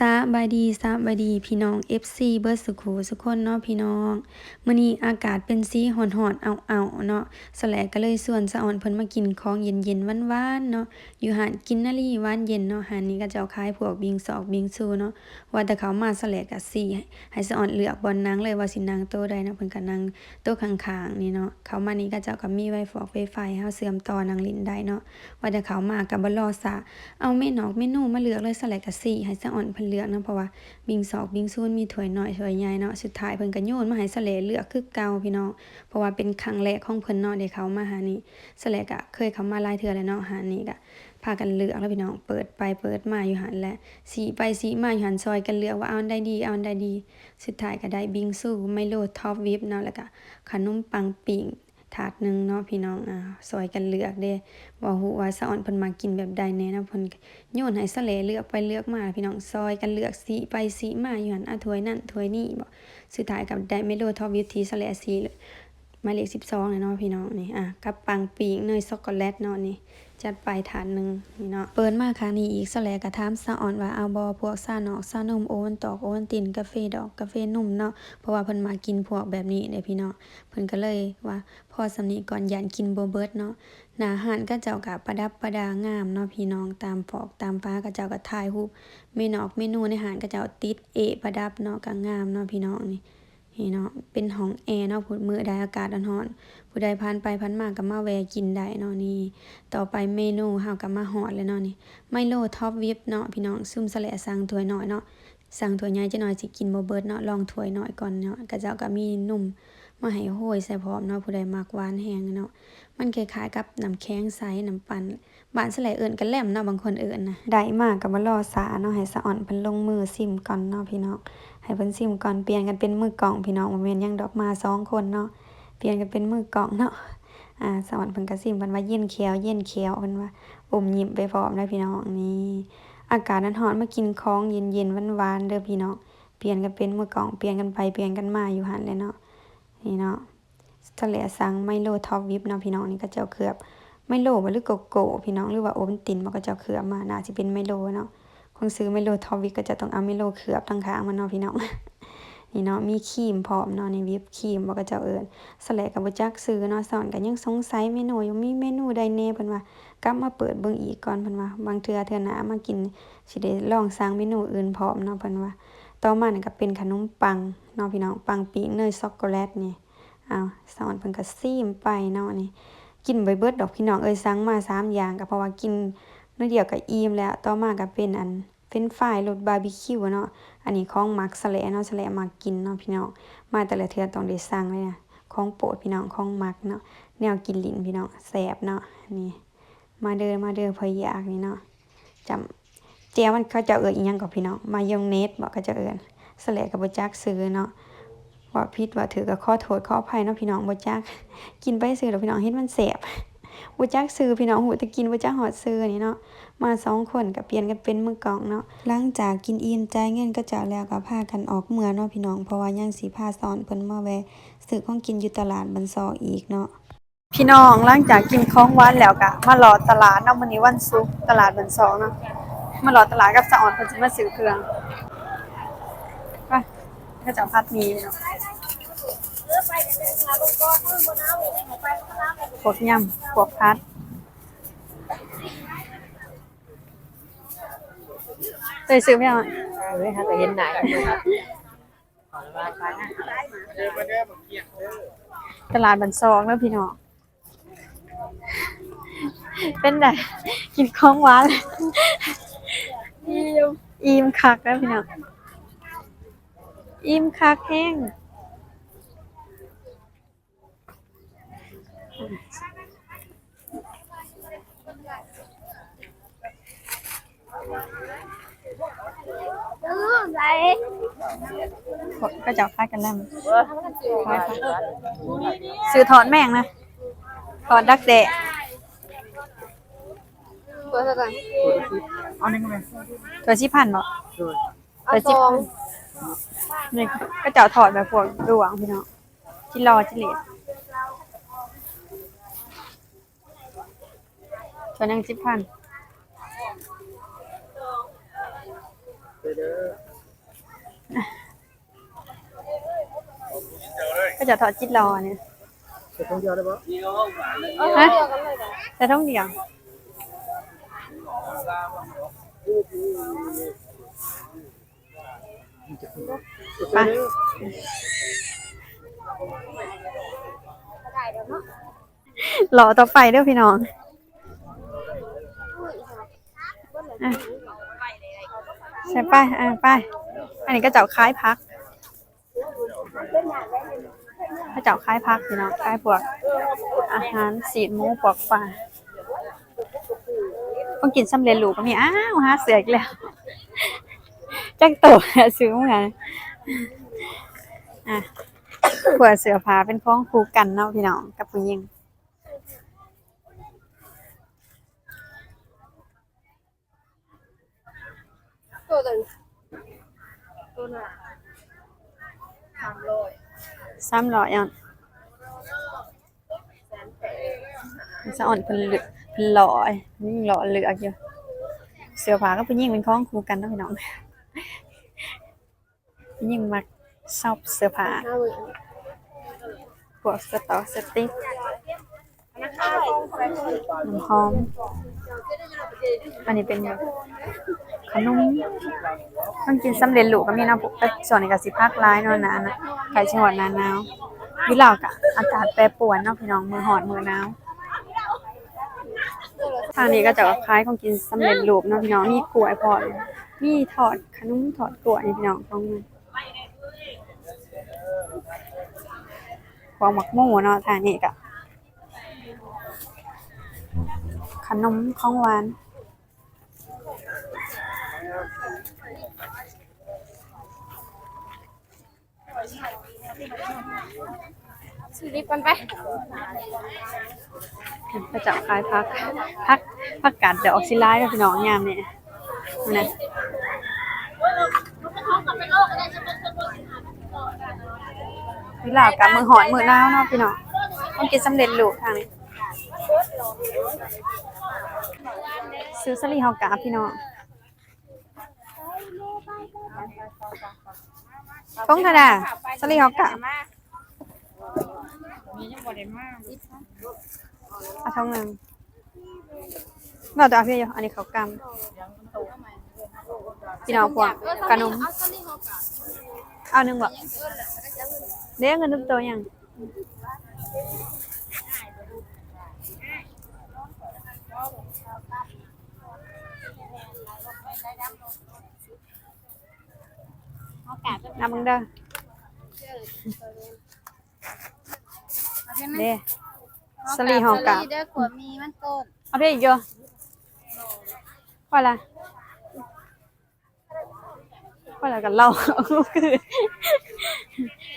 สบายดีสบายดี พี่น้อง FC เบิร์ดสุขูสุกคนเนาะพี่น้องมื้อนี้อากาศเป็นสีร้อนๆเอาๆเนาะสแลก็เลยส่วนสะอ่อนเพิ่นมากินของเย็นๆหวานๆเนาะอยู่หานกินนารีหวานเย็นเนาะหานนี้ก็จะเอาขายพวกบิงซอกบิงซูเนาะว่าแต่เขามาสแลก็สิให้สะอ่อนเลือกบ่นางเลยว่าสินางโตใดเนะเพิ่นก็นั่งโตข้างๆนี่เนาะเขามานี่ก็จ้าก็มีไวฟอกไวไฟให้เฮาเชื่อมต่อนางลิ้นได้เนาะว่าแต่เขามาก็บ่รอซะเอาเมนอกเมนูมาเลือกเลยสแลก็สิให้สะอ่อนเพิ่นเลือกเนาะเพราะว่าบิงซอกบิงซูนมีถ้วยหน้อยถ้วยใหญ่เนาะสุดท้ายเพิ่นก็โยนมาให้สแลเลือกคือเก่าพี่น้องเพราะว่าเป็นครั้งแรกของเพิ่นเนาะได้เขามาหานี่สแลก็เคยเขามาหลายเทื่อแล้วเนาะหานี่ก็พากันเลือกแล้วพี่น้องเปิดไปเปิดมาอยู่หันแหละสีไปสีมาอยู่หันซอยกันเลือกว่าเอาอันใดดีเอาอันใดดี สุดท้ายก็ได้บิงซูไมโลท็อปวิปเนาะแล้วก็ขนมปังปิ่ง ถาดหนึงเนาะพี่น้องอ่าซอยกันเลือกเด้ว่าฮู้ว่าสะออนเพิ่นมากินแบบใดแน่นะเพิ่นโยนให้สะเลเลือกไปเลือกมาพี่น้องซอยกันเลือกสีไปสีมาอยู่หันอะถ้วยนั่นถ้วยนี้บ่สุดท้ายกับได้ไมโลท็อปวิวทีสะเลสีหมายเลข12เลยเนาะพี่น้องนี่อะกับปังปิงเนยช็อกโกแลตเนาะนี่ จัดไปถาดหนึ่งนี่เนาะเปิดมาครั้งนี้อีกสแลกระทามสะอ่อนว่าเอาบอพวกซาหนอกซานมโอวันตอกโอวันตินกาแฟดอกกาแฟนุ่มเนาะเพราะว่าเพิ่นมากินพวกแบบนี้เด้พี่เนาะเพิ่นก็เลยว่าพอสำนีก่อนยันกินโบเบิร์ดเนาะหน้าหารก็เจ้าก็ประดับประดางามเนาะพี่น้องตามฟอกตามฟ้าก็เจ้าก็ถ่ายรูปเมนอกเมนูในหารก็เจ้าติดเอะประดับเนาะก็งามเนาะพี่น้องนี่ นี่เนาะ เป็นห้องแอร์เนาะผู้มือใดอากาศร้อนๆผู้ใดผ่านไปผ่านมาก็มาแวะกินได้เนาะนี่ ต่อไปเมนูเฮาก็มาฮอดแล้วเนาะนี่ ไมโลท็อปวิปเนาะพี่น้องซุ่มสละสั่งถ้วยน้อยเนาะ สั่งถ้วยใหญ่จะหน้อยสิกินบ่เบิดเนาะ ลองถ้วยน้อยก่อนเนาะก็เจ้าก็มีนุ่มมาให้โหยใส่พร้อมเนาะผู้ใดมักหวานแฮงเนาะ มันคล้ายๆกับน้ำแข็งใสน้ำปั่น บ้านสะแลเอิ้นกันแหลมเนาะบางคนเอิ้นนะได้มาก็บ่รอสาเนาะให้สะอ่อนเพิ่นลงมือซิมก่อนเนาะพี่น้องให้เพิ่นซิมก่อนเปลี่ยนกันเป็นมือกล่องพี่น้องบ่แม่นยังดอกมาสองคนเนาะเปลี่ยนกันเป็นมือกล่องเนาะอ่าสวรรค์เพิ่นก็ซิมเพิ่นว่าเย็นเขียวเย็นเขียวเพิ่นว่าอมยิ้มไปพร้อมเด้พี่น้องนี่อากาศร้อนมากินของเย็นๆหวานๆเด้อพี่น้องเปลี่ยนกันเป็นมือกล่องเปลี่ยนกันไปเปลี่ยนกันมาอยู่หันเลยเนาะนี่เนาะทะเลสังไมโลท็อปวิปเนาะพี่น้องนี่ก็เจ้าเคือบ ไมโลบ่หรือโกโก้พี่น้องหรือว่าโอวัลตินมันก็จ้าเคลือบมาน่าสิเป็นไมโลเนาะคงซื้อไมโลทอวิกก็จะต้องเอาไมโลเขือบทั้งข้างมันเนาะพี่น้องนี่เนาะมีครีมพร้อมเนาะในวิปครีมบ่ก็จ้าเอิ้นสแลกก็บ่จักซื้อเนาะสอนก็ยังสงสัยเมนูยู่มีเมนูใดแน่เพิ่นว่ากลับมาเปิดเบิ่งอีกก่อนเพิ่นว่าบางเทื่อเทื่อหน้ามากินสิได้ลองสั่งเมนูอื่นพร้อมเนาะเพิ่นว่าต่อมานี่ก็เป็นขนมปังเนาะพี่น้องปังปีเนยช็อกโกแลตนี่อ้าวสอนเพิ่นก็ซีมไปเนาะนี่ กินใบเบิดดอกพี่น้องเอ้ยสั่งมาสามอย่างก็เพราะว่ากินน้อยเดียวก็อิ่มแล้ว ต่อมาก็เป็นอันเฟรนช์ฟรายรสบาร์บีคิวเนาะ อันนี้ของมักสแลเนาะสแลมักกินเนาะพี่น้อง มาแต่ละเทื่อต้องได้สั่งเลยนะของโปรดพี่น้องของมักเนาะ แนวกินลิ้นพี่น้องแซ่บเนาะนี่ มาเด้อมาเด้อพออยากนี่เนาะจำเจียวมันเขาจะเอิ้อีหยังกับพี่น้อง มายองเนสบอกเขาจะเอิ้นสแลก็บ่จักซื้อเนาะ ว่าผิดว่าถือก็ขอโทษขออภัยเนาะพี่น้องบ่จัก กินไปซื้อแล้วพี่น้องเฮ็ดมันแซ่บบ่จักซื้อพี่น้องหูต่กินบ่จักฮอดซื้อนี่เนาะมาสองคนก็เปลี่ยนกันเป็นมือกองเนาะหลังจากกินอิ่มจ่ายเงินก็จากแล้วก็พากันออกเมือเนาะพี่น้องเพราะว่ายังสิพาสอนเพิ่นมาแวะซื้อของกินอยู่ตลาดบันซอกอีกเนาะพี่น้องหลังจากกินของหวานแล้วก็มารอตลาดเนาะมื้อนี้วันศุกร์ตลาดบันซอกเนาะมารอตลาดกับสะออนเพิ่นสิมาซื้อเครื่องไปก็จะพัดมีเนาะ พวกยำพวกพัดเคยซื้อไหมอะเฮ้ยถ้าจะเห็นไหนตลาดบันซองแล้วพี่น้องเป็นไงกินของหวานเลยอิ่มอิ่มคักแล้วพี่น้องอิ่มคักแห้ง ก็จะคล้ายกันแล้วมั้ยคล้ายๆซื้อถอนแม่งนะ ถอนดักแดะตัวเท่าไหร่เอาหนึ่งไหมตัวชิพันเนาะเอาตัวซชิอพังนนี่ก็จะเอาถอดแบบพวกดวงพี่น้องที่รอจิเลดตัวหนึงชิพันเป็นเด้อ ก็จะถอดจิตรอเนี่ยเสร็จต้องเดียวได้ปะฮะแต่ต้องเดียว ไปรอต่อไปเด้อพี่น้องอะใช่ไป อะไป อันนี้ก็เจ้าคล้ายพักก็เจ้าคล้ายพักพี่น้องคล้ายพวก อาหารสีดมูปลอกปลาต้องกินสำเร็จรูปก็มีอ้าวหาเสืออีกแล้วจักโตซื้อมาอะขวดเสือผ้าเป็นของคู่กันเนาะพี่น้องกับผู้หญิงตัวหนึ่ งตัวหนึ่งสามร้อยซ้ำหล่อยังสะอ่อนเป็นเหลือเป็นหล่อไอ้นี่หล่อเหลืออยู่เสื้อผ้าก็ผู้หญิงเป็นของคู่กันนะพี่น้องผู้หญิงมักชอบเสื้อผ้าพวกสตอกสติ๊กน้ำหอมอันนี้เป็นแบบ นมต้องกินสำเร็จรูปก็มีนาะแต่ส่วนนี้ก็สิพักร้ายเนาะนะนะใครจังหวัดนาหนาววิลาวกะอากาศแปรปรวนเนาะพี่น้องมือหอดมือหนาวทางนี้ก็จะคล้ายของกินสำเร็จรูปเนาะพี่น้องมีกล้วยพอมีทอดขนมทอดกล้วยนี่พี่น้องต้องมาของหมักหมูเนาะทางนี้ก็ขนมของหวาน ซื้อลิปกันไปพระเจ้าคายพัก พักพักกัดเดี๋ยวออกซิไลด์พี่น้องยามเนี่ยนะวิลาวกับมือหอนมือหนาวเนาะพี่น้องต้องกินสำเร็จรูปทางนี้ซื้อสลีฮากาพี่น้อง ทงธดาสลีฮอกาเอาทงหนึ่งเราจะเอาพี่อยู่อันนี้เขากำกินเอาพวกขนมเอาสลิงเอาหนึ่งบ่เดี๋ยวเงินทุกตัวยัง เขากะก็นับมึงเด้อใช่ไหมเด้สลีหอมกาบสลีเด้อขวดมีมันต้นเอาพี่อีกเยอะว่าอะไรว่าอะไรกันเล่าคือ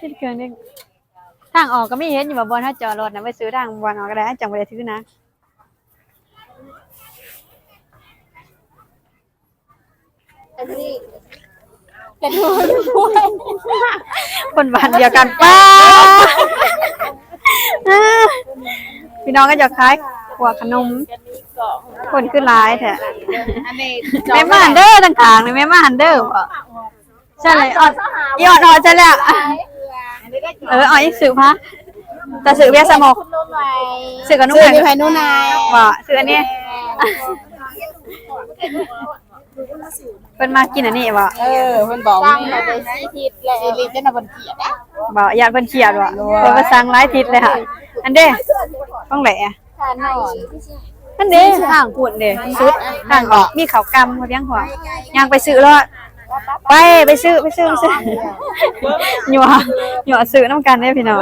ที่เกินนี่ทางออกก็ไม่เห็นอยู่บ่บนถ้าจอดรถนะไปซื้อทางบนออกก็ได้จังไปได้ซื้อนะอันนี้ กระโดดพวยคนบ้านเดียวกันป้าพี่น้องก็จะคล้ายหัวขนม คนขึ้นร้ายแท้อันนี้แม่มาหันเด้อต่างๆเลยแม่มาหันเด้อบ่ใช่เลยอ่อนยอดอ่อนใช่แล้วเอออ่อนอีกสื่อพักแต่สื่อเบียร์สมกคุณนุ่นไว้สื่อกับนุ่งซื้อไหนมีไผ่นุ่นนายบ่สื่ออันนี้ เป็นมากินอันนี้บ่เออเพิ่นบอกสร้างมาเป็นซีทิศและซีริจะนำบันเกียรตินะบ่ญาติเพิ่นเครียดบ่เพิ่นมาสั่งหลายทิศเลยค่ะ อันเด้ต้องแหละทานหน่อยอันเด้ทางปุ่นเด้สุดทางออกมีข้าวกำบ่เพียงพอย่างไปซื้อรถไปไปซื้อไปซื้อไปซื้อหยัวหยัวซื้อน้ำกันเด้พี่น้อง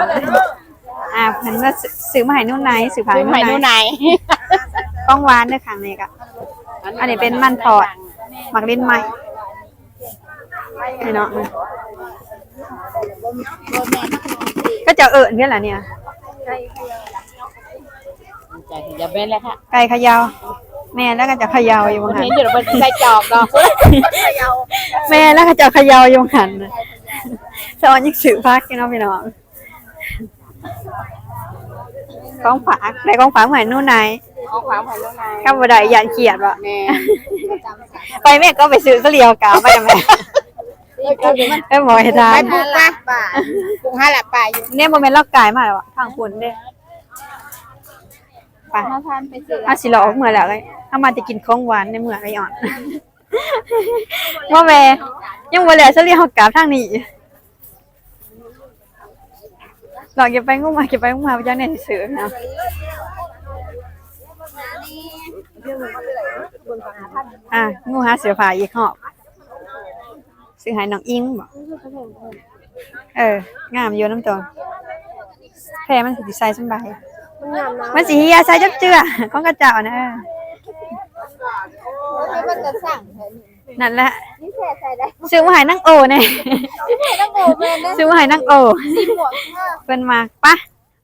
อ่าเพิ่นว่าซื้อมาให้นุ่นไหนซื้อผาซื้อให้ไผ่นุ่นุ่นนไหนนายก้องหวานเด้อข้างนี้ก็อันนี้เป็นมันทอด หมักลิ้นไหมพี่น้องก็จะเอิญเพื่อนล่ะเนี่ย ใจถึงจะเป็นแล้วค่ะไก่เขยาว แม่แล้วก็จะเขยาวอยู่บางหันเห็นอยู่เป็นใส่จอบเนาะแม่แล้วก็จะเขยาวอยู่บางหันสอนยิกสื่อพักพี่น้องพี่น้องของฝากได้ของฝากใหม่นู่นไหน เอาขวางไผ่แล้วไงข้าบ่ได้ยานเขียดบ่แม่ไปแม่ก็ไปซื้อเสลียวกาไปจังแม่นี่ก็มันเอ้ยหมอให้ทานไปปลูกป่าป่าปลูกห้าหลับป่าอยู่เนี่ยบ่แม่นลอกกายมาแล้วอะทางคุณเด้ไปมาทานไปซื้ออาสิรอออกเมื่อแล้วเลยถ้ามาจะกินของหวานในเมื่อไรอ่อนว่าแม่ยังบ่แล้วเสลียวกาทางนี้หลอกอย่าไปงูมาอย่าไปงูมาไปจังได๋ซื้อเนาะ อะงูหาเสือผ่าอีกหอบซื้อให้น้องอิงบ่เออ งามอยู่น้ำตัวแพรมันสิใส่สำบายมันงามนะมันสิเฮียใส่จับเจือของกระเจ้านะเออให้มันจะสั่งเถอะนั่นแหละนี่แค่ใส่ได้ซื้อมาให้นางโอแน่ต้องโบเมนนะซื้อมาให้นางโอสีหมวกมากเพิ่นมาปะ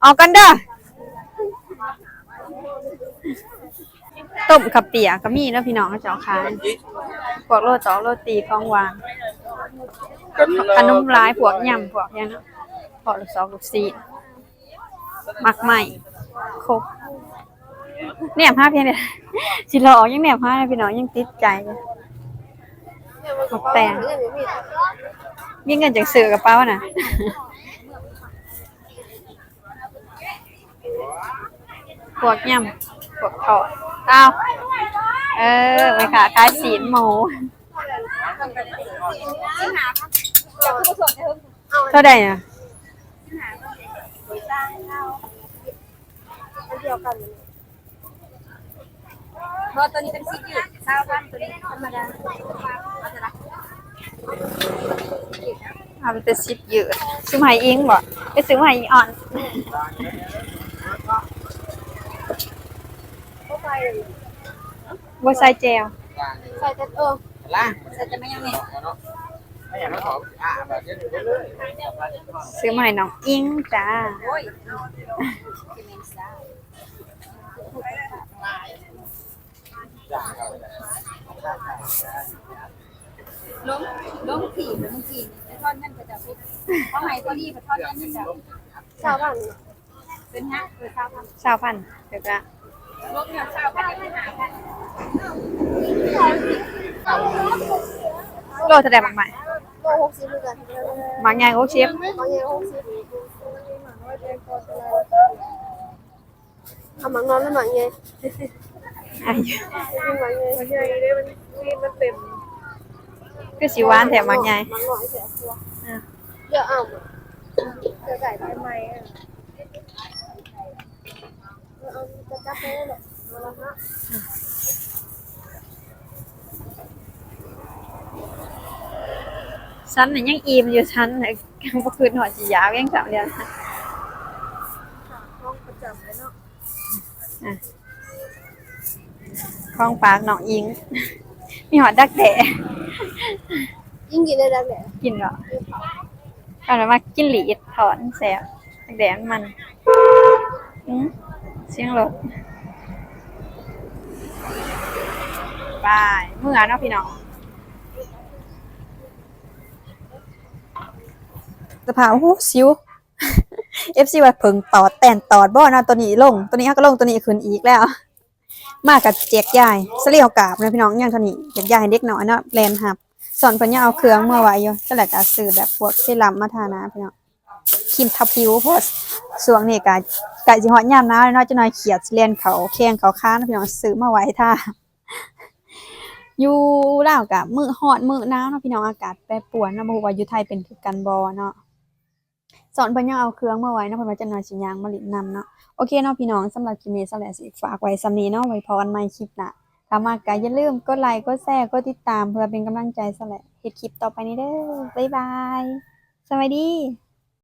ออกกันเด้อ ต้มขับเปียกก็มีแล้วพี่น้องเขาเจ้าขายพวกโรจอกโรตีของหวานขนมร้ายพวกยำพวกเนี้ยเนาะพวกลูกซอกลูกซีดมักใหม่ครบเนี่ยผ้าเพียงเดียวสิรอออกยังเนี่ยผ้าเลยพี่น้องยังติดใจเลยหมกแตงมีเงินจากสื่อกระเป๋าน่ะพวกยำ พวกทอดอ้าวเออไปค่ะขายสีนหมูจากผู้ส่งให้เพิ่มเท่าใดอะเดียวกันเพราะตัวนี้เป็นสียืดเช้าพันตัวนี้ธรรมดาเอาจะรักเอาไปเป็นซิปยืดซื้อมาให้อิงบ่ไปซื้อมาให้อิงอ่อน เข้าไปบ่ใส่แจวใส่แต่เออล่ะใส่แต่ไม่ยังไงไม่อยากมาขออ่าแบบนี้เดี๋ยวเลยซื้อมาให้น้องอิงจ้าโอ้ยที่เมนซ่าล้มล้มขี่ล้มขี่ไปทอดนั่นก็จะพิษเพราะไหมตัวนี้ไปทอดนั่นก็จะชาวบ้านเป็นฮะเป็นชาวบ้านสาวพันเดี๋ยวละ ล้มเนี่ยชาวบ้านไม่หากันโลเท่าใดบางใหม่โลหกสิบเหมือนกันบางอย่างโอเชฟบางอย่างหกสิบเอาหมังนอนแล้วหมังไงอายุหมังไงหมังไงได้มันนี่มันเต็มคือสิหวานแถมบางอย่างหมังหน่อยเสียตัวเยอะเอาเจอไก่ทำไม อะเอาจะจับไปเลยเอาละฮะฉันน่ะยังอิ่มอยู่ฉันน่ะบ่คืนหอดสิยาวยังสามเดือนห้องประจำเลยเนาะของฝากน้องอิง มีหอดดักแด่ยิ่งกินได้แล้วแหละกินเหรอเอาแล้วมากินหลีดถอนแสบดักแด่มัน อืม เสียงรถไปเมื่อเนาะพี่น้องสภาพโอ้โหซิว FC ว่าเพิ่งตอดแต่นตอดบ่นาะตัวนี้ลง ตัวนี้ก็ลงตัวนี้ขึ้นอีกแล้ว มากับแจกยายสลียวกาบนะพี่น้องอย่างเท่านี้แจกยายให้เด็กน้อยเนาะแลนหับสอนเพิ่นย่าเอาเครื่องเมื่อไว้อยู่ก็แหละก็ซื้อแบบพวกเซรั่มมาทานะพี่น้อง ครีมทับผิวเพราะว่วงนี้ก็ใกล้สิฮอดยามหนาวแล้วเนาะจะน้อยเขียดเลียนเขาแข้งเขาค้านพี่น้องซื้อมาไว้ท่าอยู่ลาวก็มื้อฮอดมือหนาวเนาะพี่น้องอากาศแปรปรวนเนาะบ่ฮู้ว่าอยู่ไทยเป็นคือกันบ่เนาะสอนเพิ่นยังเอาเครื่องมาไว้เนาะเพิ่นว่าจะน้อยสิยางมาลินนำเนาะโอเคเนาะพี่น้องสำหรับคลิปนี้สำหรับสิฝากไว้สำนี้เนาะไว้พอกันใหม่คลิปหน้าถ้ามากก็อย่าลืมกดไลค์กดแชร์กดติดตามเพื่อเป็นกำลังใจสำหรับเฮ็ดคลิปต่อไปนี้เด้อบ๊ายบายสวัสดี